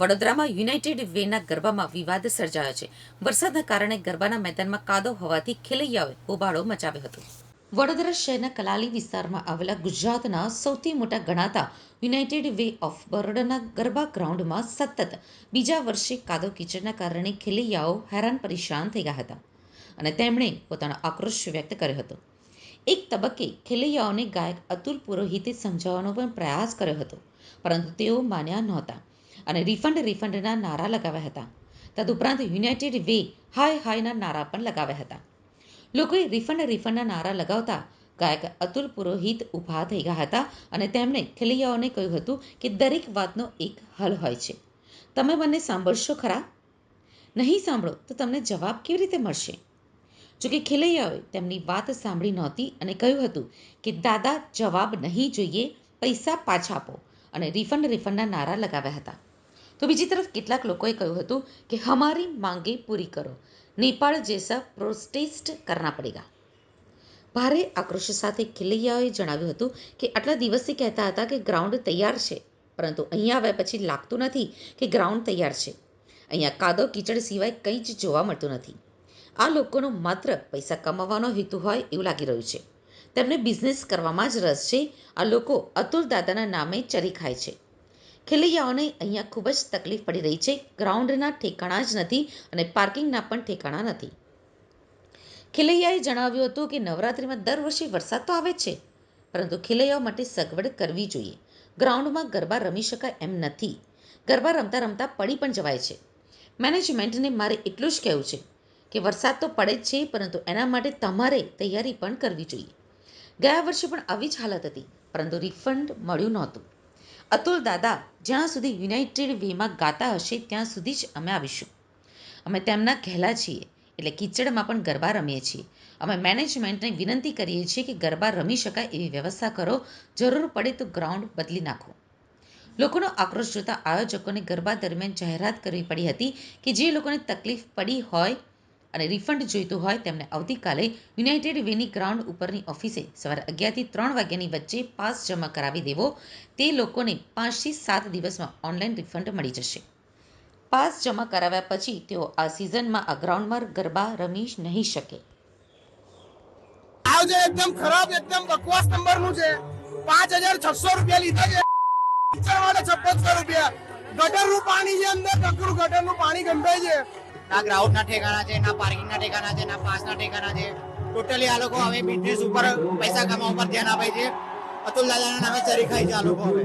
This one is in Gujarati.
વડોદરામાં યુનાઇટેડ વેના ગરબામાં વિવાદ સર્જાયો છે. વરસાદના કારણે ગરબાના મેદાનમાં કાદવ હોવાથી ખેલૈયાઓએ હોબાળો મચાવ્યો હતો. વડોદરા શહેરના કલાલી વિસ્તારમાં આવેલા ગુજરાતના સૌથી મોટા ગણાતા યુનાઇટેડ વે ઓફ બરોડાના ગરબા ગ્રાઉન્ડમાં સતત બીજા વર્ષે કાદવ કીચડના કારણે ખેલૈયાઓ હેરાન પરેશાન થઈ ગયા હતા અને તેમણે પોતાનો આક્રોશ વ્યક્ત કર્યો હતો. એક તબક્કે ખેલૈયાઓને ગાયક અતુલ પુરોહિતે સમજાવવાનો પણ પ્રયાસ કર્યો હતો, પરંતુ તેઓ માન્યા નહોતા. અને રિફંડ રિફંડના નારા લગાવ્યા હતા. તદુપરાંત યુનાઇટેડ વે હાય હાયના નારા પણ લગાવ્યા હતા. લોકોએ રિફંડ રિફંડના નારા લગાવતા ગાયક અતુલ પુરોહિત ઊભા થઈ ગયા હતા અને તેમણે ખેલૈયાઓને કહ્યું હતું કે દરેક વાતનો એક હલ હોય છે. તમે મને સાંભળશો ખરા? નહીં સાંભળો તો તમને જવાબ કેવી રીતે મળશે? જોકે ખેલૈયાઓએ તેમની વાત સાંભળી નહોતી અને કહ્યું હતું કે દાદા જવાબ નહીં જોઈએ, પૈસા પાછા આપો અને રિફંડ રિફંડના નારા લગાવ્યા હતા. તો બીજી તરફ કેટલાક લોકોએ કહ્યું હતું કે હમારી માંગે પૂરી કરો. નેપાળ જેસા પ્રોટેસ્ટ કરના પડેગા. ભારે આક્રોશ સાથે ખિલૈયાઓએ જણાવ્યું હતું કે આટલા દિવસથી કહેતા હતા કે ગ્રાઉન્ડ તૈયાર છે, પરંતુ અહીંયા આવ્યા પછી લાગતું નથી કે ગ્રાઉન્ડ તૈયાર છે. અહીંયા કાદવ કીચડ સિવાય કંઈ જ જોવા મળતું નથી. આ લોકોનો માત્ર પૈસા કમાવાનો હેતુ હોય એવું લાગી રહ્યું છે. તેમને બિઝનેસ કરવામાં જ રસ છે. આ લોકો અતુલ દાદાના નામે ચરી ખાય છે. ખેલૈયાઓને અહીંયા ખૂબ જ તકલીફ પડી રહી છે. ગ્રાઉન્ડના ઠેકાણા જ નથી અને પાર્કિંગના પણ ઠેકાણા નથી. ખેલૈયાએ જણાવ્યું હતું કે નવરાત્રિમાં દર વર્ષે વરસાદ તો આવે છે, પરંતુ ખેલૈયાઓ માટે સગવડ કરવી જોઈએ. ગ્રાઉન્ડમાં ગરબા રમી શકાય એમ નથી. ગરબા રમતા રમતા પડી પણ જવાય છે. મેનેજમેન્ટને મારે એટલું જ કહેવું છે કે વરસાદ તો પડે જ છે, પરંતુ એના માટે તમારે તૈયારી પણ કરવી જોઈએ. ગયા વર્ષે પણ આવી જ હાલત હતી, પરંતુ રિફંડ મળ્યું નહોતું. અતુલ દાદા, જ્યાં સુધી યુનાઇટેડ વેમાં ગાતા હશે, ત્યાં સુધી જ અમે આવીશું. અમે તેમના કહેલા છીએ, એટલે કિચડમાં પણ ગરબા રમીએ છીએ. અમે મેનેજમેન્ટને વિનંતી કરીએ છીએ કે ગરબા રમી શકાય એવી વ્યવસ્થા કરો, જરૂર પડે તો ગ્રાઉન્ડ બદલી નાખો. લોકોનો આક્રોશ જોતા આયોજકોને ગરબા દરમિયાન જાહેરાત કરવી પડી હતી કે જે લોકોને તકલીફ પડી હોય અને રિફંડ જોઈતું હોય તેમને આવતીકાલે યુનાઇટેડ વેની ગ્રાઉન્ડ ઉપરની ઓફિસે સવારે અગિયારથી ત્રણ વાગ્યાની વચ્ચે પાસ જમા કરાવી દેવો. તે લોકોને પાંચથી સાત દિવસમાં ઓનલાઈન રિફંડ મળી જશે. પાસ જમા કરાવ્યા પછી તેઓ આ સિઝનમાં આ ગ્રાઉન્ડમાં ગરબા રમી નહીં શકે. આ એકદમ ખરાબ, એકદમ બકવાસ નંબરનું છે. પાંચ હજાર છસો રૂપિયા લીધા છે. છપ્પનસો રૂપિયા. ગટરનું પાણી છે અંદર નકરું ગટર પાણી ગંધાય છે. ના ગ્રાઉન્ડ ના ઠેકાણા છે, ના પાર્કિંગ ના ઠેકાણા છે, ના પાસના ઠેકાણા છે. ટોટલી આ લોકો હવે બિઝનેસ ઉપર પૈસા કમાવા ઉપર ધ્યાન આપે છે. અતુલ દાદાના નામે ચરી ખાય છે આ લોકો હવે.